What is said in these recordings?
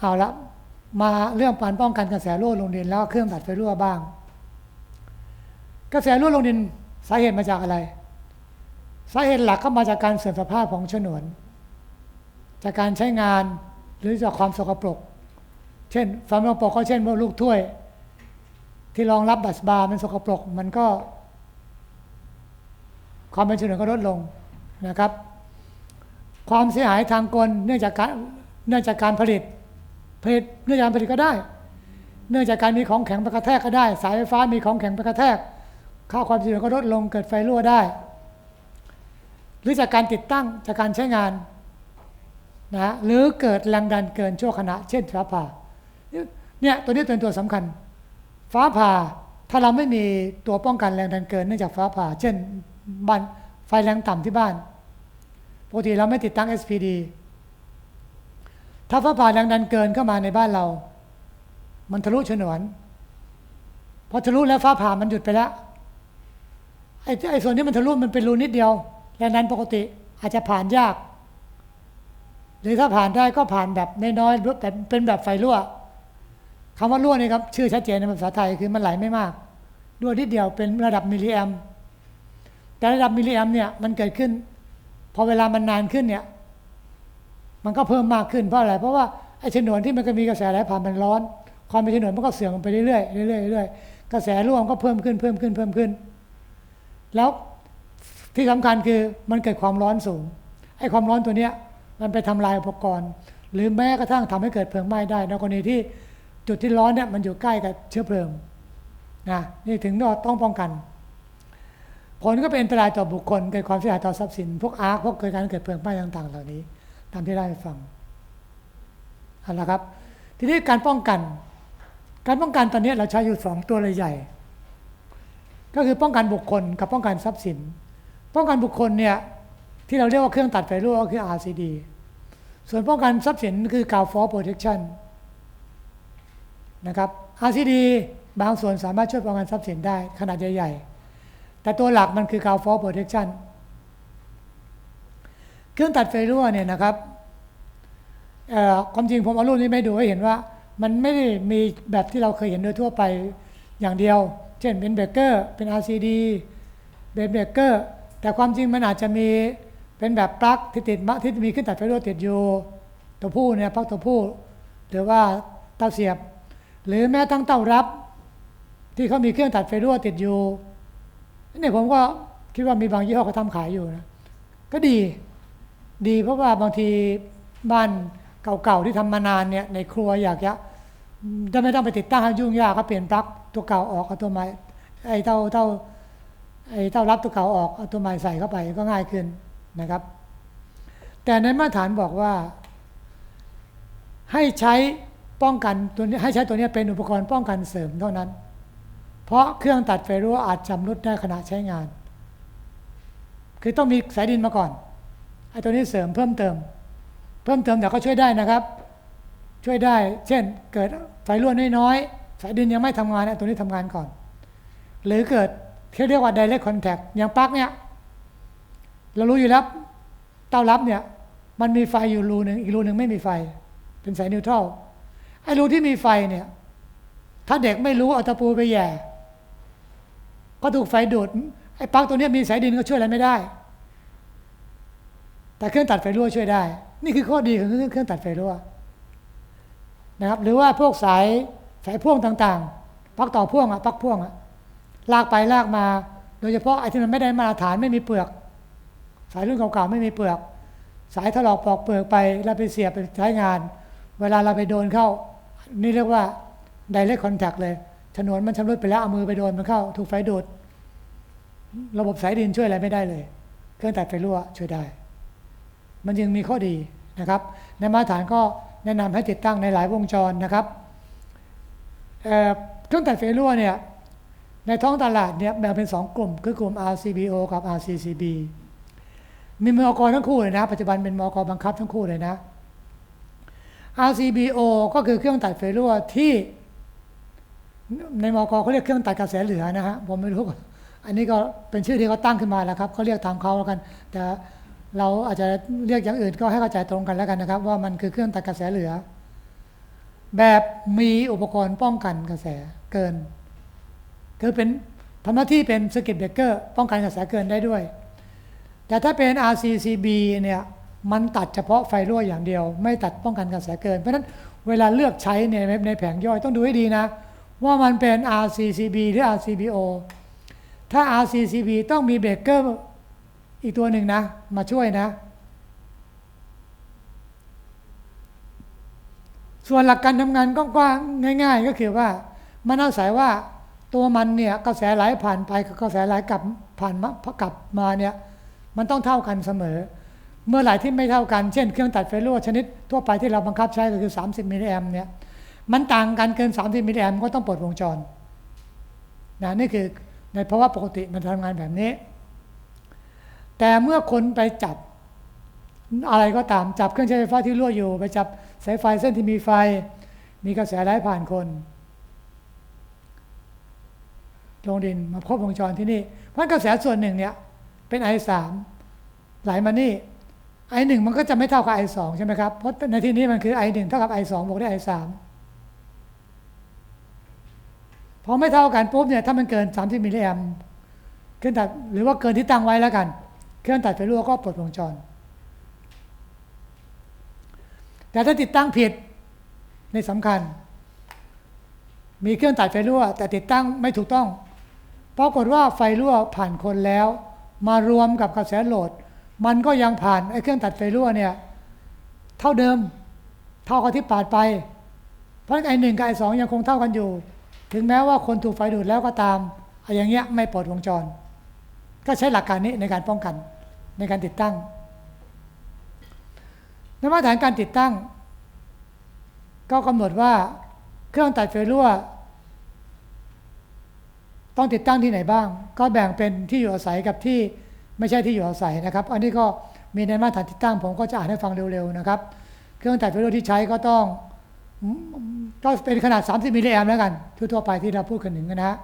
เอาละมาเรื่องการป้องกันกระแสรั่วลงดินแล้วเครื่องตัดไฟรั่วบ้าง กระแสรั่วลงดินสาเหตุมาจากอะไร สาเหตุหลักก็มาจากการเสื่อมสภาพของฉนวน จากการใช้งานหรือจากความสกปรก เช่นความสกปรกก็เช่นว่าลูกถ้วย ที่รองรับบัสบาร์มันสกปรกมันก็ ความเป็นฉนวนก็ลดลงนะครับ ความเสียหายทางกลเนื่องจากการเนื่องจากการผลิต ผลิตเนื่องจากการผลิตก็ได้ เนื่องจากการมีของแข็งไปกระแทกก็ได้ สายไฟฟ้ามีของแข็งไปกระแทก ค่าความถี่ก็ลดลงเกิดไฟรั่วได้ หรือจากการติดตั้งจากการใช้งานนะหรือเกิดแรงดันเกินชั่วขณะ เช่นฟ้าผ่าเนี่ยตัวนี้เป็นตัวสำคัญ ฟ้าผ่าถ้าเราไม่มีตัวป้องกันแรงดันเกินเนื่องจากฟ้าผ่า เช่นบ้านไฟแรงต่ำที่บ้านปกติเราไม่ติดตั้ง SPD ถ้าฟ้าผ่าแรงดันเกินเข้ามาในบ้านเรา มันทะลุฉนวนพอทะลุแล้วฟ้าผ่ามันหยุดไปแล้วไอ้ไอ้ส่วนนี้มันทะลุมันเป็นรูนิดเดียวแรงดันปกติอาจจะผ่านยาก หรือถ้าผ่านได้ก็ผ่านแบบน้อยๆแต่เป็นแบบไฟรั่วคำว่ารั่วนี่ครับชื่อชัดเจนในภาษาไทยคือมันไหลไม่มากรั่วนิดเดียวเป็นระดับมิลลิแอมแต่ระดับมิลลิแอมเนี่ยมันเกิดขึ้น พอเวลามันนานขึ้นเนี่ย มันก็เพิ่มมากขึ้นเพราะอะไร เพราะว่าไอ้ฉนวนที่มันก็มีกระแสไหลผ่านมันร้อน ความเป็นฉนวนมันก็เสื่อมไปเรื่อยๆเรื่อยๆเรื่อยๆกระแสร่วมก็เพิ่มขึ้นเพิ่มขึ้นเพิ่มขึ้น แล้วที่สำคัญคือมันเกิดความร้อนสูงไอ้ความร้อนตัวเนี้ยมันไปทำลายอุปกรณ์ หรือแม้กระทั่งทำให้เกิดเพลิงไหม้ได้ในกรณีที่จุดที่ร้อนเนี่ยมันอยู่ใกล้กับเชื้อเพลิงนะนี่ถึงต้องป้องกัน ผลก็เป็นอันตรายต่อบุคคลเกิดความเสียหายต่อทรัพย์สิน พวกอาร์คพวกเกิดการเกิดเพลิงไหม้ต่าง ๆ เหล่านี้ ตามที่ได้ฟังเอาละครับ ทีนี้การป้องกัน การป้องกันตอนนี้เราใช้อยู่สองตัวเลยใหญ่ ก็คือป้องกันบุคคลกับป้องกันทรัพย์สิน ป้องกันบุคคลเนี่ยที่เราเรียกว่าเครื่องตัดไฟรั่วก็คือ RCD ส่วนป้องกันทรัพย์สินคือ g a l f o r Protection นะครับ RCD บางส่วนสามารถช่วยป้องกันทรัพย์สินได้ขนาดใหญ่ๆ แต่ตัวหลักมันคือ g a l f o r Protection เครื่องตัดไฟรั่วเนี่ยนะครับ ความจริงผมเอารูปนี้ไม่ดูให้เห็นว่า มันไม่ได้มีแบบที่เราเคยเห็นโดยทั่วไปอย่างเดียว เช่นเป็นเบเกอร์เป็น RCD เป็นเบเกอร์แต่ความจริงมันอาจจะมีเป็นแบบปลั๊กที่ติดที่มีขึ้นตัดไฟรั่วติดอยู่ตัวผู้เนี่ยปลั๊กตัวผู้หรือว่าเตาเสียบ หรือแม้ทั้งเตารับ ที่เขามีเครื่องตัดไฟรั่วติดอยู่เนี่ยผมก็คิดว่ามีบางยี่ห้อเขาทำขายอยู่นะก็ดี ดีเพราะว่าบางทีบ้าน เก่าๆที่ทำมานานเนี่ยในครัวอยากจะจะไม่ต้องไปติดตั้งยุ่งยากก็เปลี่ยนปลั๊กตัวเก่าออกเอาตัวใหม่ไอ้เต้าเต้าไอ้เต้ารับตัวเก่าออกเอาตัวใหม่ใส่เข้าไปก็ง่ายขึ้นนะครับ แต่ในมาตรฐานบอกว่า ให้ใช้ป้องกันตัวนี้ให้ใช้ตัวนี้เป็นอุปกรณ์ป้องกันเสริมเท่านั้น เพราะเครื่องตัดไฟรั่วอาจจำรุดได้ขณะใช้งาน คือต้องมีสายดินมาก่อนไอ้ตัวนี้เสริมเพิ่มเติม เพิ่มเติมแต่ก็ช่วยได้นะครับ ช่วยได้ เช่น เกิดไฟรั่วน้อยๆสายดินยังไม่ทำงานไอ้ตัวนี้ทำงานก่อน หรือเกิดที่เรียกว่า direct contact อย่างปลั๊กเนี่ยเรารู้อยู่แล้วเต้ารับเนี่ย มันมีไฟอยู่รูหนึ่งอีกรูหนึ่งไม่มีไฟ เป็นสายนิวทรัลไอ้รูที่มีไฟเนี่ย ถ้าเด็กไม่รู้เอาตะปูไปแย่ก็ถูกไฟดูดไอ้ปลั๊กตัวนี้มีสายดินก็ช่วยอะไรไม่ได้ แต่เครื่องตัดไฟรั่วช่วยได้ นี่คือข้อดีของเครื่องตัดไฟรั่วนะครับ หรือว่าพวกสายสายพ่วงต่างๆปลั๊กต่อพ่วงอะปลั๊กพ่วงอะลากไปลากมา โดยเฉพาะไอ้ที่มันไม่ได้มาตรฐานไม่มีเปลือก สายรุ่นเก่าๆไม่มีเปลือก สายถลอกปอกเปลือกไปแล้วไปเสียบไปใช้งาน เวลาเราไปโดนเข้า นี่เรียกว่า direct contact เลยฉนวนมันชำรุดไปแล้วเอามือไปโดนมันเข้า ถูกไฟดูด ระบบสายดินช่วยอะไรไม่ได้เลย เครื่องตัดไฟรั่วช่วยได้ มันยังมีข้อดีนะครับ ในมาตรฐานก็แนะนำให้ติดตั้งในหลายวงจรนะครับเเครื่องตัดไฟรั่วเนี่ยในท้องตลาดเนี่ยแบ่งเป็น 2 กลุ่ม คือกลุ่ม RCBO กับ RCCB มีมอกทั้งคู่เลยนะ ปัจจุบันเป็นมอกบังคับทั้งคู่เลยนะ RCBO ก็คือเครื่องตัดไฟรั่วที่ ในมอกเขาเรียกเครื่องตัดกระแสเหลือนะฮะผมไม่รู้ อันนี้ก็เป็นชื่อที่เขาตั้งขึ้นมาแล้วครับเขาเรียกตามเขาแล้วกัน แต่ เราอาจจะเรียกอย่างอื่นก็ให้เข้าใจตรงกันแล้วกันนะครับ ว่ามันคือเครื่องตัดกระแสเหลือ แบบมีอุปกรณ์ป้องกันกระแสเกิน คือเป็นทำหน้าที่เป็นสกิตเบรกเกอร์ป้องกันกระแสเกินได้ด้วย แต่ถ้าเป็น RCCB เนี่ยมันตัดเฉพาะไฟรั่วอย่างเดียว ไม่ตัดป้องกันกระแสเกิน เพราะฉะนั้นเวลาเลือกใช้ในในแผงย่อยต้องดูให้ดีนะ ว่ามันเป็น RCCB หรือ RCBO ถ้า RCCB ต้องมีเบรกเกอร์ อีกตัวหนึ่งนะ มาช่วยนะ ส่วนหลักการทำงานกว้างๆง่าย ๆ ก็คือว่ามันอาศัยว่าตัวมันเนี่ยกระแสไหลผ่านไปกับกระแสไหลกลับผ่านมากลับมาเนี่ยมันต้องเท่ากันเสมอ เมื่อไหร่ที่ไม่เท่ากัน เช่นเครื่องตัดไฟรั่วชนิดทั่วไปที่เราบังคับใช้ก็คือ 30 มิลลิแอมเนี่ยมันต่างกันเกิน 30 มิลลิแอมก็ต้องปลดวงจรนะนี่คือในภาวะปกติมันทำงานแบบนี้ แต่เมื่อคนไปจับอะไรก็ตามจับเครื่องใช้ไฟฟ้าที่รั่วอยู่ ไปจับสายไฟเส้นที่มีไฟ มีกระแสไหลผ่านคนลงดินมาครบวงจรที่นี่ เพราะกระแสส่วนหนึ่งเนี่ยเป็นไอสามไหลมานี่ไอหนึ่งมันก็จะไม่เท่ากับไอสองใช่ไหมครับ เพราะในที่นี้มันคือไอหนึ่งเท่ากับไอสองบวกด้วยไอสามพอไม่เท่ากันปุ๊บเนี่ยถ้ามันเกิน 30มิลลิแอมเครื่องตัดหรือว่าเกินที่ตั้งไว้แล้วกัน เครื่องตัดไฟรั่วก็ปลดวงจร แต่ถ้าติดตั้งผิดในสำคัญ มีเครื่องตัดไฟรั่ว แต่ติดตั้งไม่ถูกต้องปรากฏว่าไฟรั่วผ่านคนแล้ว มารวมกับกระแสโหลด มันก็ยังผ่านไอ้เครื่องตัดไฟรั่วเนี่ยเท่าเดิมเท่ากับที่ปาดไป เพราะไอ้หนึ่งกับไอ้สองยังคงเท่ากันอยู่ ถึงแม้ว่าคนถูกไฟดูดแล้วก็ตามไอ้อย่างเงี้ยไม่ปลดวงจร ก็ใช้หลักการนี้ในการป้องกัน ในการติดตั้งในมาตรฐานการติดตั้ง ก็กำหนดว่าเครื่องตัดไฟรั่ว ต้องติดตั้งที่ไหนบ้าง ก็แบ่งเป็นที่อยู่อาศัยกับที่ไม่ใช่ที่อยู่อาศัยนะครับ อันนี้ก็มีในมาตรฐานติดตั้ง ผมก็จะอ่านให้ฟังเร็วๆนะครับ เครื่องตัดไฟรั่วที่ใช้ก็ต้องก็เป็นขนาด 30มิลลิแอมแล้วกัน ทั่วๆไปที่เราพูดกันถึงนะฮะ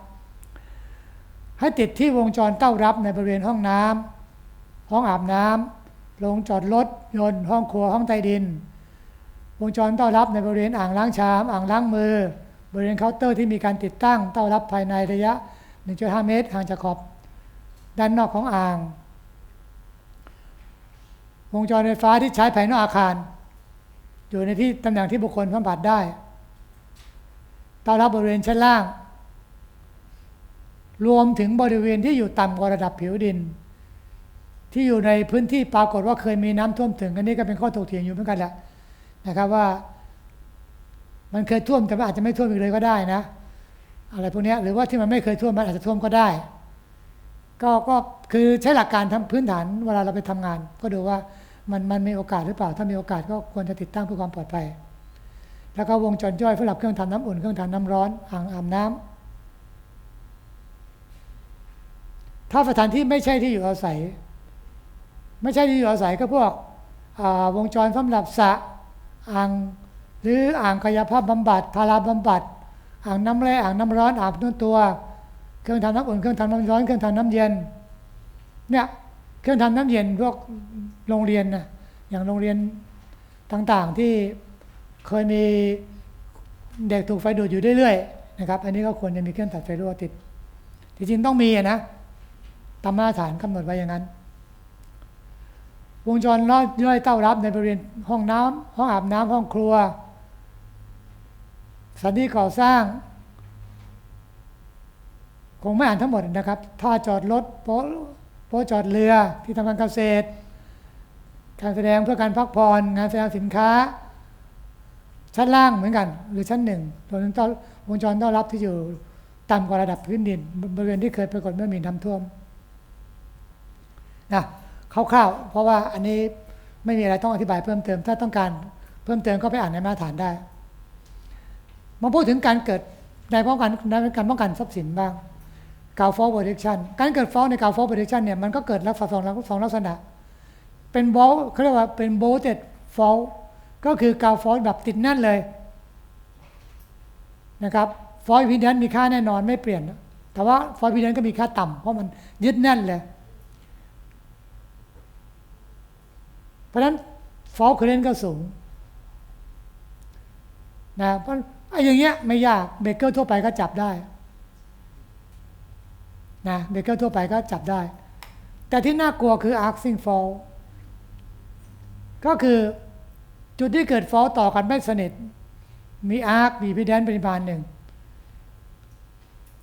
ให้ติดที่วงจรเต้ารับในบริเวณห้องน้ำ ห้องอาบน้ำโรงจอดรถยนต์ห้องครัวห้องใต้ดิน วงจรเต้ารับในบริเวณอ่างล้างชาม อ่างล้างมือ บริเวณเคาน์เตอร์ที่มีการติดตั้งเต้ารับภายในระยะ 1.5 เมตรห่างจากขอบ ด้านนอกของอ่าง วงจรไฟฟ้าที่ใช้ภายนอกอาคาร อยู่ในที่ตำแหน่งที่บุคคลสัมผัสได้เต้ารับบริเวณชั้นล่าง รวมถึงบริเวณที่อยู่ต่ำกว่าระดับผิวดิน ที่อยู่ในพื้นที่ปรากฏว่าเคยมีน้ำท่วมถึงอันนี้ก็เป็นข้อถกเถียงอยู่เหมือนกันแหละนะครับว่า มันเคยท่วมแต่ว่าอาจจะไม่ท่วมอีกเลยก็ได้นะ อะไรพวกนี้หรือว่าที่มันไม่เคยท่วมมันอาจจะท่วมก็ได้ ก็ก็คือใช้หลักการทำพื้นฐานเวลาเราไปทำงาน ก็ดูว่ามันมันมีโอกาสหรือเปล่า ถ้ามีโอกาสก็ควรจะติดตั้งเพื่อความปลอดภัย แล้วก็วงจรย่อยสำหรับเครื่องทำน้ำอุ่นเครื่องทำน้ำร้อนอ่างอาบน้ำถ้าสถานที่ไม่ใช่ที่อยู่อาศัย ไม่ใช่ที่อยู่อาศัยก็พวกวงจรสำหรับสะอ่างหรืออ่างกายภาพบำบัดทาราบำบัดอ่างน้ำแร่อ่างน้ำร้อนอาบนวดตัว เครื่องทำน้ำอุ่นเครื่องทำน้ำร้อนเครื่องทำน้ำเย็นเนี่ยเครื่องทำน้ำเย็นพวกโรงเรียนนะอย่างโรงเรียนต่างๆที่เคยมีเด็กถูกไฟดูดอยู่เรื่อยๆนะครับ อันนี้ก็ควรจะมีเครื่องตัดไฟรั่วติดจริงๆต้องมีนะตามมาตรฐานกำหนดไว้อย่างนั้น วงจรลอดย่อยเต้ารับในบริเวณห้องน้ำห้องอาบน้ำห้องครัวสถานที่ก่อสร้าง คงไม่อ่านทั้งหมดนะครับท่าจอดรถโป๊ะโป๊ะจอดเรือที่ทำการเกษตร การแสดงเพื่อการพักผ่อนงานแสดงสินค้า ชั้นล่างเหมือนกัน หรือชั้นหนึ่งรวมถึงต้อนวงจรต้อนรับที่อยู่ต่ำกว่าระดับพื้นดิน บริเวณที่เคยปรากฏเมื่อมีน้ำท่วมนะ คร่าวๆเพราะว่าอันนี้ไม่มีอะไรต้องอธิบายเพิ่มเติม ถ้าต้องการเพิ่มเติมก็ไปอ่านในมาตรฐานได้ มาพูดถึงการเกิดในป้องกันในการป้องกันทรัพย์สินบ้างกาวฟอลโปรเทคชันการเกิดฟอลในกาวฟอลโปรเทคชันเนี่ยมันก็เกิดลักษณะสองสองลักษณะ เป็นบอลเขาเรียกว่าเป็นโบเต็ดฟอลก็คือกาวฟอลแบบติดแน่นเลยนะครับฟอลพีเดนมีค่าแน่นอนไม่เปลี่ยน แต่ว่าฟอลพีเดนก็มีค่าต่ำเพราะมันยึดแน่นเลย เพราะฉะนั้นฟอลเคเรนก็สูงนะเพราะไอ้อย่างเงี้ยไม่ยากเบเกอร์ทั่วไปก็จับได้นะเบเกอร์ทั่วไปก็จับได้ แต่ที่น่ากลัวคือ arcing fault ก็คือจุดที่เกิดฟอลต่อกันไม่สนิท มีอาร์คมีพิเดนปริมาณหนึ่ง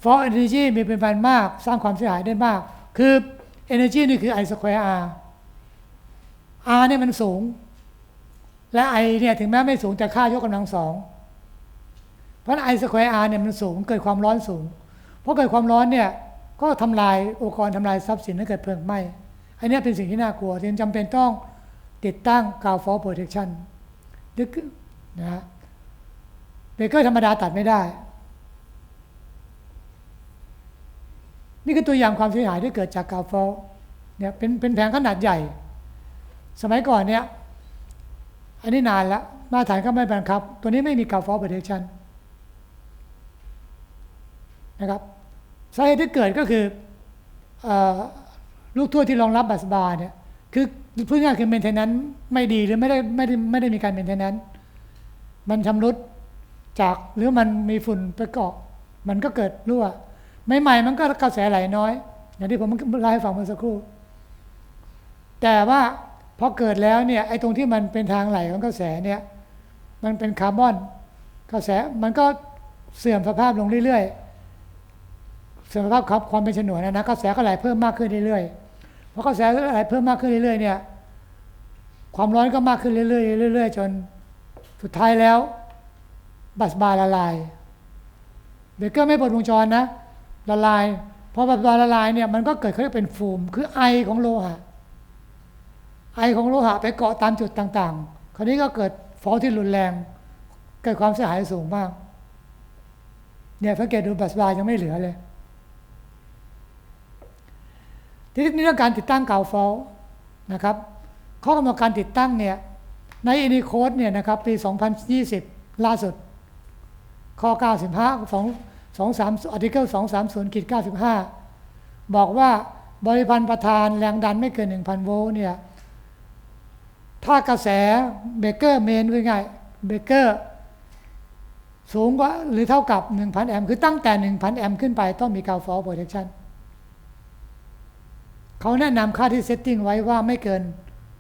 ฟอลเอเนจีมีปริมาณมาก สร้างความเสียหายได้มาก คือ Energy นี่คือ I square R R เนี่ยมันสูง และ I เนี่ยถึงแม้ไม่สูงแต่ค่ายกกำลังสอง เพราะ I square R เนี่ยมันสูงเกิดความร้อนสูง เพราะเกิดความร้อนเนี่ยก็ทำลายอุปกรณ์ทำลายทรัพย์สินให้เกิดเพลิงไหม้อันนี้เป็นสิ่งที่น่ากลัวจึงจำเป็นต้องติดตั้งกาวฟอลโปรเทคชั่นดึกนะเบเกอร์ธรรมดาตัดไม่ได้ นี่คือตัวอย่างความเสียหายที่เกิดจากกาวฟอลเนี่ยเป็นเป็นแผงขนาดใหญ่ สมัยก่อนเนี่ย อันนี้นานแล้ว มาตรฐานก็ไม่บังคับ ตัวนี้ไม่มีกาวฟอลโปรเทคชันนะครับสาเหตุที่เกิดก็คืออลูกทั่วที่รองรับบัสบาร์เนี่ย คือพูดง่ายคือเมนเทนนั้นไม่ดีหรือไม่ได้ไม่ได้ไม่ได้มีการเมนเทนนั้น มันชำรุดจากหรือมันมีฝุ่นไปเกาะ มันก็เกิดรั่วใหม่ๆมันก็กระแสไหลน้อย อย่างที่ผมเล่าให้ฟังเมื่อสักครู่ แต่ว่า พอเกิดแล้วเนี่ยไอ้ตรงที่มันเป็นทางไหลของกระแสเนี่ยมันเป็นคาร์บอนกระแสมันก็เสื่อมสภาพลงเรื่อยๆเสื่อมสภาพครับความเป็นฉนวนนะนะกระแสก็ไหลเพิ่มมากขึ้นเรื่อยๆพราะกระแสไหลเพิ่มมากขึ้นเรื่อยๆเนี่ยความร้อนก็มากขึ้นเรื่อยๆเรื่อยๆจนสุดท้ายแล้ว บัสบาร์ละลายเบเกอร์ไม่ปลดวงจรนะละลายพอบัสบาร์ละลายเนี่ยมันก็เกิดเขาเรียกเป็นฟูมคือไอของโลหะ ไอของโลหะไปเกาะตามจุดต่างๆ คราวนี้ก็เกิดฟอลที่รุนแรง เกิดความเสียหายสูงมาก เนี่ยสังเกตดูบัสบายังไม่เหลือเลย ทีนี้เรื่องการติดตั้งกาวฟอลนะครับ ข้อกำหนดการติดตั้งเนี่ย ในอินิโคดเนี่ยนะครับ ปี 2020 ล่าสุด ข้อ 95 2 23 article 230ขีด95 บอกว่าบริพันธ์ประธานแรงดันไม่เกิน 1,000 โวลต์เนี่ย ถ้ากระแสเบเกอร์เมนคือไงเบเกอร์สูงกว่าหรือเท่ากับ 1,000 แอมป์คือตั้งแต่ 1,000 แอมป์ขึ้นไปต้องมีกาวฟอลโปรเทคชันเขาแนะนำค่าที่เซตติ้งไว้ว่าไม่เกิน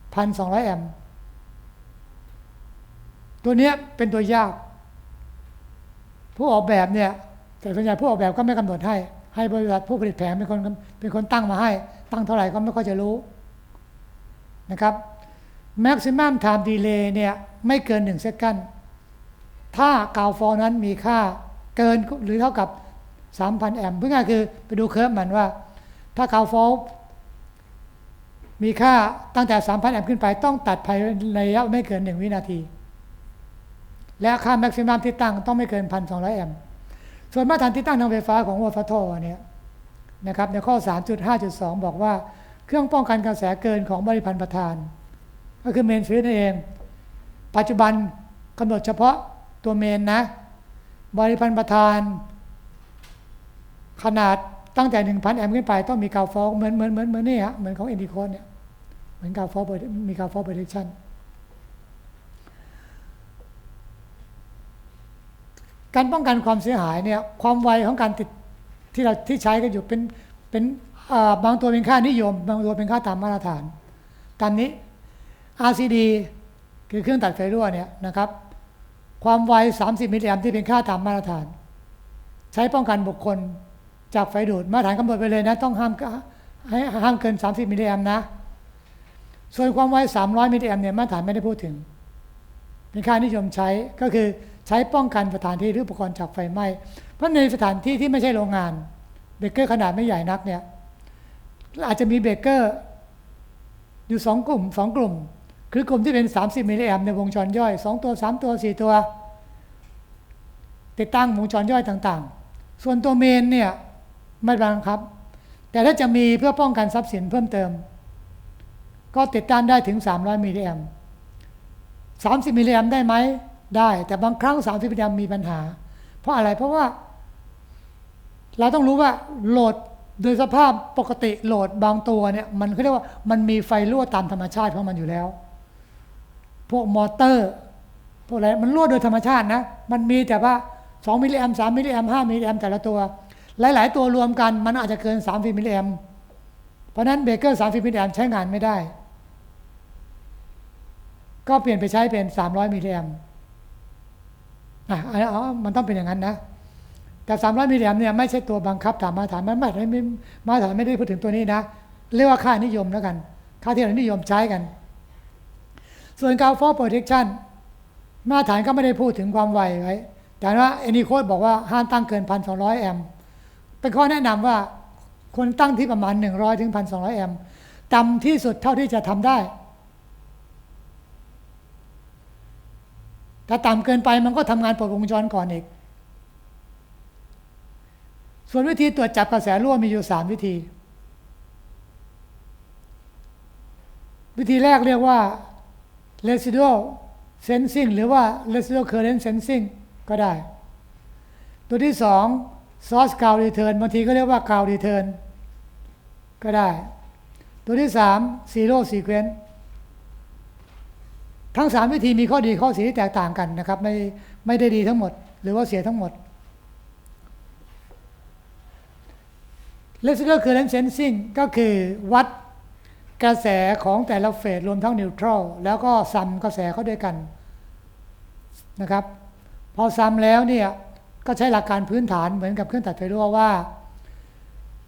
1,200 แอมป์ตัวนี้เป็นตัวยาก ผู้ออกแบบเนี่ย แต่ส่วนใหญ่ผู้ออกแบบก็ไม่กำหนดให้ ให้บริษัทผู้ผลิตแผงเป็นคนเป็นคนตั้งมาให้ ตั้งเท่าไหร่ก็ไม่ค่อยจะรู้นะครับ maximum time delay เนี่ยไม่เกิน 1 เซคันด์ถ้ากาวฟอนั้นมีค่าเกินหรือเท่ากับ 3,000 แอมป์เพื่อง่ายคือไปดูเคอร์ฟมันว่า ถ้ากาวฟอมีค่าตั้งแต่ 3,000 แอมป์ขึ้นไปต้องตัดภายในระยะไม่เกิน 1 วินาที และค่าแม็กซิมัมที่ตั้งต้องไม่เกิน 1,200 แอมป์ส่วนมาตรฐานที่ตั้งทางไฟฟ้าของวอฟทอเนี่ยนะครับในข้อ 3.5.2 บอกว่าเครื่องป้องกันกระแสเกินของบริพันธ์ประธาน ก็คือเมนฟิวนั่นเอง ปัจจุบันกำหนดเฉพาะตัวเมนนะ บริพันธ์ประธาน ขนาดตั้งแต่ 1,000 แอมป์ขึ้นไป ต้องมีกาวฟอลเหมือนเหมือนเหมือนเหมือนนี่ฮะเหมือนของเอ็นดิโคนเนี่ยเหมือนกาวฟอลมีกาวฟอลโปรเทคชั่นการป้องกันความเสียหายเนี่ยความไวของการติดที่เราที่ใช้กันอยู่เป็นเป็นบางตัวเป็นค่านิยม บางตัวเป็นค่าตามมาตรฐาน ตามนี้ RCD คือเครื่องตัดไฟรั่วเนี่ยนะครับ ความไว 30 มิลลิแอมที่เป็นค่าตามมาตรฐาน ใช้ป้องกันบุคคลจากไฟดูดมาตรฐานกำหนดไปเลยนะ ต้องห้ามให้ห้ามเกิน 30 มิลลิแอมนะ ส่วนความไว 300 มิลลิแอมเนี่ยมาตรฐานไม่ได้พูดถึง เป็นค่านิยมใช้ก็คือใช้ป้องกันสถานที่หรืออุปกรณ์จากไฟไหม้ เพราะในสถานที่ที่ไม่ใช่โรงงานเบเกอร์ขนาดไม่ใหญ่นักเนี่ยอาจจะมีเบเกอร์อยู่สองกลุ่มสองกลุ่ม คือกลุ่มที่เป็น 30มิลลิแอมในวงจรย่อย 2 ตัว 3 ตัว 4 ตัว ติดตั้งวงจรย่อยต่างๆ ส่วนตัวเมนเนี่ยไม่บังคับ แต่ถ้าจะมีเพื่อป้องกันทรัพย์สินเพิ่มเติม ก็ติดตั้งได้ถึง 300มิลลิแอม30มิลลิแอมได้ไหมได้ แต่บางครั้ง 30มิลลิแอมมีปัญหา เพราะอะไรเพราะว่า เราต้องรู้ว่าโหลดโดยสภาพปกติโหลดบางตัวเนี่ยมันเขาเรียกว่ามันมีไฟรั่วตามธรรมชาติของมันอยู่แล้ว พวกมอเตอร์พวกอะไรมันรั่วโดยธรรมชาตินะ มันมีแต่ว่า 2 มิลลิแอม3มิลลิแอม5มิลลิแอมแต่ละตัว หลาย ๆ ตัวรวมกันมันอาจจะเกิน3มิลลิแอมเพราะนั้นเบเกอร์30มิลลิแอมใช้งานไม่ได้ ก็เปลี่ยนไปใช้เป็น 300มิลลิแอมอะอ๋อมันต้องเป็นอย่างนั้นนะแต่ 300มิลลิแอมเนี่ยไม่ใช่ตัวบังคับตามมาตรฐานมันไม่ไม่มาตรฐานไม่ได้พูดถึงตัวนี้นะ เรียกว่าค่านิยมแล้วกัน ค่าที่เรานิยมใช้กัน ส่วนการ for protection มาตรฐานก็ไม่ได้พูดถึงความไวไว้ แต่ว่าเอนิโคดบอกว่าห้ามตั้งเกิน 1,200 แอมป์เป็นข้อแนะนำว่าควรตั้งที่ประมาณ 100 ถึง 1,200 แอมป์ต่ำที่สุดเท่าที่จะทำได้ ถ้าต่ำเกินไปมันก็ทำงานปลดวงจรก่อนอีก ส่วนวิธีตรวจจับกระแสรั่วมีอยู่ 3 วิธี วิธีแรกเรียกว่า residual sensing หรือว่า residual current sensing ก็ได้ ตัวที่ 2 source ground return บางทีก็เรียกว่า ground return ก็ได้ ตัวที่ 3 zero sequence ทั้ง 3 วิธีมีข้อดีข้อเสียที่แตกต่างกันนะครับ ไม่ไม่ได้ดีทั้งหมด หรือว่าเสียทั้งหมด residual current sensing ก็คือวัด กระแสของแต่ละเฟสรวมทั้งนิวทรัลแล้วก็ซัมกระแสเข้าด้วยกันนะครับ พอซัมแล้วเนี่ยก็ใช้หลักการพื้นฐานเหมือนกับเครื่องตัดไฟรั่วว่า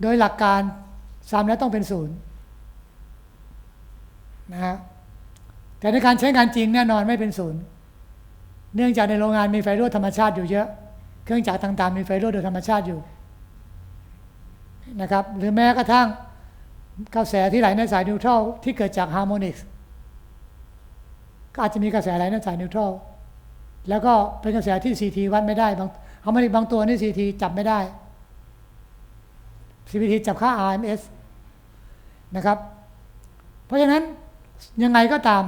โดยหลักการซัมแล้วต้องเป็นศูนย์นะฮะแต่ในการใช้งานจริงแน่นอนไม่เป็นศูนย์ เนื่องจากในโรงงานมีไฟรั่วธรรมชาติอยู่เยอะ เครื่องจักรต่างๆมีไฟรั่วโดยธรรมชาติอยู่นะครับ หรือแม้กระทั่ง กระแสที่ไหลในสายนิวทรัลที่เกิดจากฮาร์โมนิกส์ก็อาจจะมีกระแสไหลในสายนิวทรัลแล้วก็เป็นกระแสที่ CT วัดไม่ได้บางฮาร์โมนิกบางตัวนี่ CT จับไม่ได้ CT จับค่า RMS นะครับ เพราะฉะนั้นยังไงก็ตาม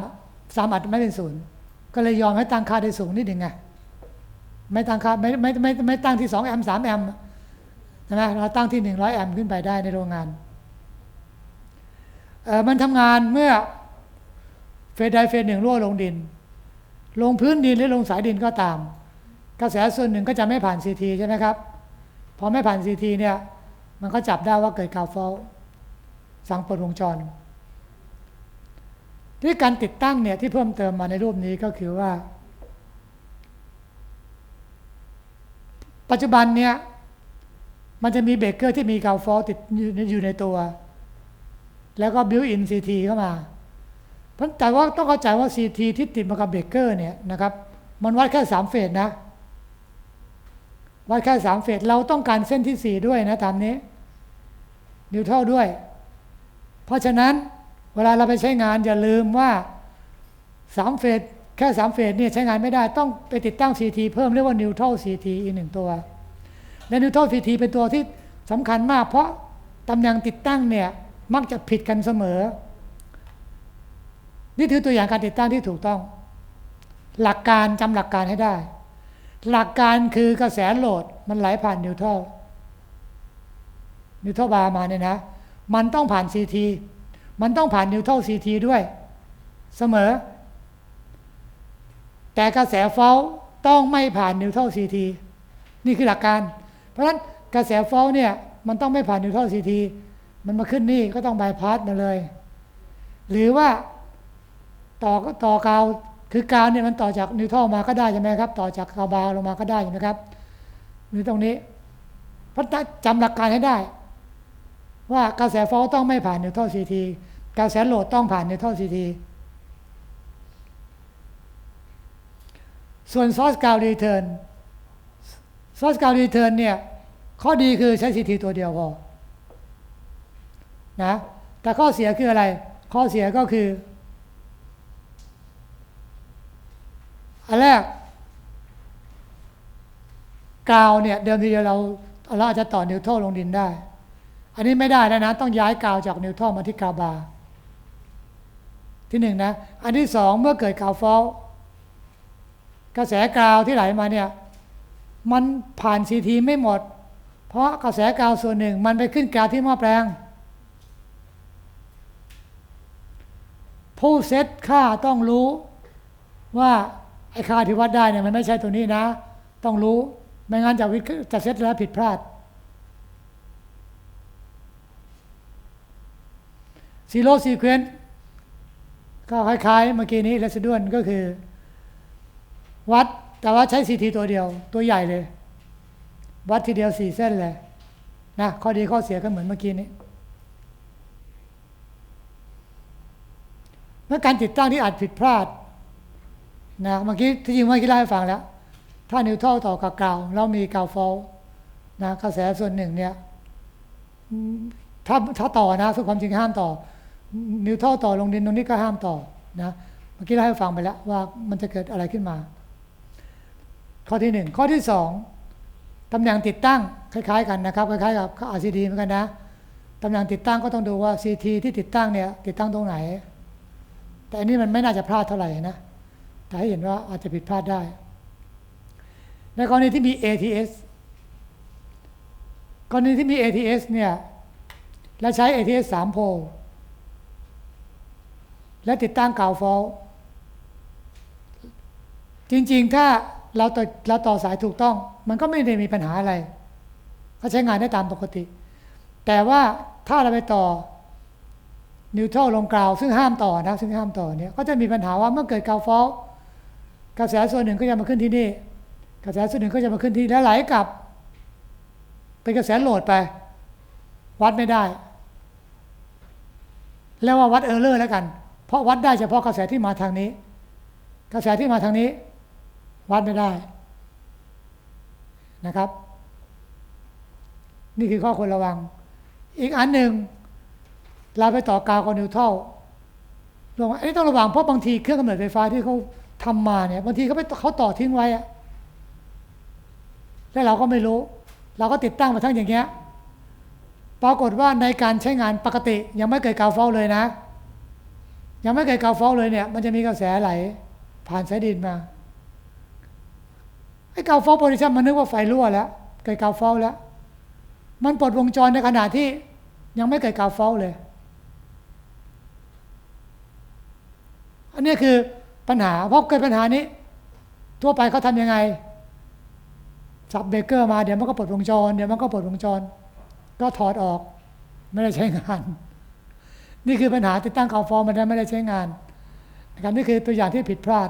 สามอัดไม่เป็นศูนย์ก็เลยยอมให้ตั้งค่าได้สูงนิดหนึ่งไงไม่ตั้งค่าไม่ไม่ไม่ไม่ตั้งที่2แอมป์3แอมป์ใช่ไหมเราตั้งที่100แอมป์ขึ้นไปได้ในโรงงาน มันทำงานเมื่อเฟสใดเฟสหนึ่งรั่วลงดิน ลงพื้นดินหรือลงสายดินก็ตาม กระแสส่วนหนึ่งก็จะไม่ผ่านซีทีใช่ไหมครับพอไม่ผ่านซีทีเนี่ยมันก็จับได้ว่าเกิดข่าวฟอลสั่งปลดวงจรที่การติดตั้งเนี่ยที่เพิ่มเติมมาในรูปนี้ก็คือว่า ปัจจุบันเนี่ยมันจะมีเบรกเกอร์ที่มีกาวฟอลติดอยู่ในตัว แล้วก็บิวอินซีทีเข้ามาเพราะแต่ว่าต้องเข้าใจว่า CT ที่ติดมากับเบเกอร์เนี่ยนะครับ มันวัดแค่3เฟสนะ วัดแค่3เฟสเราต้องการเส้นที่4ด้วยนะตามนี้นิวเทลด้วย เพราะฉะนั้นเวลาเราไปใช้งานอย่าลืมว่า3เฟสแค่3เฟสเนี่ยใช้งานไม่ได้ต้องไปติดตั้ง CT เพิ่มเรียกว่านิวเทล CT อีกหนึ่งตัว และนิวเทล CT เป็นตัวที่สำคัญมาก เพราะตำแหน่งติดตั้งเนี่ย มักจะผิดกันเสมอ นี่ถือตัวอย่างการติดตั้งที่ถูกต้อง หลักการจำหลักการให้ได้ หลักการคือกระแสโหลดมันไหลผ่านนิวทรัลนิวทรัลบาร์มาเนี่ยนะ มันต้องผ่านซีทีมันต้องผ่านนิวทรัลซีทีด้วย เสมอ แต่กระแสเฟลต้องไม่ผ่านนิวทรัลซีทีนี่คือหลักการ เพราะฉะนั้นกระแสเฟลเนี่ยมันต้องไม่ผ่านนิวทรัลซีที มันมาขึ้นนี่ก็ต้องบายพาสมาเลย หรือว่าต่อต่อกาวคือกาวเนี่ยมันต่อจากนิวทรัลมาก็ได้ใช่ไหมครับ ต่อจากกาวบาลงมาก็ได้ใช่ไหมครับนี่ตรงนี้เพราะจำหลักการให้ได้ ว่ากระแสฟอลต้องไม่ผ่านนิวทรัลซีทีกระแสโหลดต้องผ่านนิวทรัลซีทีส่วนซอสกาวรีเทิร์นซอสกาวรีเทิร์นเนี่ยข้อดีคือใช้ซีทีตัวเดียวพอ นะแต่ข้อเสียคืออะไร ข้อเสียก็คืออันแรกกาวเนี่ยเดิมทีเดียวเราเราอาจจะต่อนิวโทรลงดินได้ อันนี้ไม่ได้แล้วนะ ต้องย้ายกาวจากนิวโทรมาที่กาวบาร์ที่หนึ่งนะ อันที่สองเมื่อเกิดกาวฟอลกระแสกาวที่ไหลมาเนี่ยมันผ่านซีทีไม่หมด เพราะกระแสกาวส่วนหนึ่ง มันไปขึ้นกาวที่หม้อแปลง ผู้เซตค่าต้องรู้ว่าไอ้ค่าที่วัดได้เนี่ยมันไม่ใช่ตัวนี้นะ ต้องรู้ ไม่งั้นจะวิเคราะห์จะเซตแล้วผิดพลาด ซีโร่ซีเควนต์ก็คล้ายๆ เมื่อกี้นี้เรสดวนก็คือ วัดแต่ว่าใช้ซีทีตัวเดียว ตัวใหญ่เลย วัดทีเดียวสี่เส้นเลยนะข้อดีข้อเสียก็เหมือนเมื่อกี้นี้ เมื่อการติดตั้งที่อาจผิดพลาดนะเมื่อกี้ที่จริงเมื่อกี้เล่าให้ฟังแล้ว ถ้านิวทรัลต่อกับกาวแล้วมีกาวฟอลนะกระแสส่วนหนึ่งเนี่ยถ้าถ้าต่อนะซึ่งความจริงห้ามต่อ นิวทรัลต่อลงดินตรงนี้ก็ห้ามต่อนะเมื่อกี้เล่าให้ฟังไปแล้วว่ามันจะเกิดอะไรขึ้นมา ข้อที่หนึ่งข้อที่สองตำแหน่งติดตั้งคล้ายๆกันนะครับคล้ายๆกับ RCD เหมือนกันนะตำแหน่งติดตั้งก็ต้องดูว่า CT ที่ติดตั้งเนี่ยติดตั้งตรงไหน แต่อันนี้มันไม่น่าจะพลาดเท่าไหร่นะ แต่ให้เห็นว่าอาจจะผิดพลาดได้ ในกรณีที่มี ATS กรณีที่มี ATS เนี่ย และใช้ ATS 3 โพล และติดตั้งกาวฟอลจริง ๆ ถ้าเราต่อเราต่อสายถูกต้อง มันก็ไม่ได้มีปัญหาอะไร ก็ใช้งานได้ตามปกติ แต่ว่าถ้าเราไปต่อ นิวทรัลลงกราวซึ่งห้ามต่อนะซึ่งห้ามต่อเนี่ยก็จะมีปัญหาว่าเมื่อเกิดกาวฟอลกระแสส่วนหนึ่งก็จะมาขึ้นที่นี่ กระแสส่วนหนึ่งก็จะมาขึ้นที่แล้วไหลกลับ เป็นกระแสโหลดไป วัดไม่ได้ แล้วว่าวัดเออร์เลอร์แล้วกัน เพราะวัดได้เฉพาะกระแสที่มาทางนี้ กระแสที่มาทางนี้ วัดไม่ได้นะครับ นี่คือข้อควรระวัง อีกอันหนึ่ง เราไปต่อกาวกับนิวทรัลลงอันนี้ต้องระวังเพราะบางทีเครื่องกำเนิดไฟฟ้าที่เขาทำมาเนี่ยบางทีเขาไปเขาต่อทิ้งไว้อะแล้วเราก็ไม่รู้ เราก็ติดตั้งมาทั้งอย่างเงี้ยปรากฏว่าในการใช้งานปกติ ยังไม่เกิดกาวฟอลเลยนะ ยังไม่เกิดกาวฟอลเลยเนี่ยมันจะมีกระแสไหล ผ่านสายดินมาไอ้กาวฟอลโพลิชัมมันนึกว่าไฟรั่วแล้วเกิดกาวฟอลแล้ว มันปลดวงจรในขณะที่ยังไม่เกิดกาวฟอลเลย อันนี้คือปัญหาเพราะเกิดปัญหานี้ ทั่วไปเขาทำยังไงซับเบเกอร์มาเดี๋ยวมันก็ปลดวงจร เดี๋ยวมันก็ปลดวงจร ก็ถอดออก ไม่ได้ใช้งาน นี่คือปัญหาติดตั้งคาวฟอร์มมันไม่ได้ใช้งานนะครับนี่คือตัวอย่างที่ผิดพลาด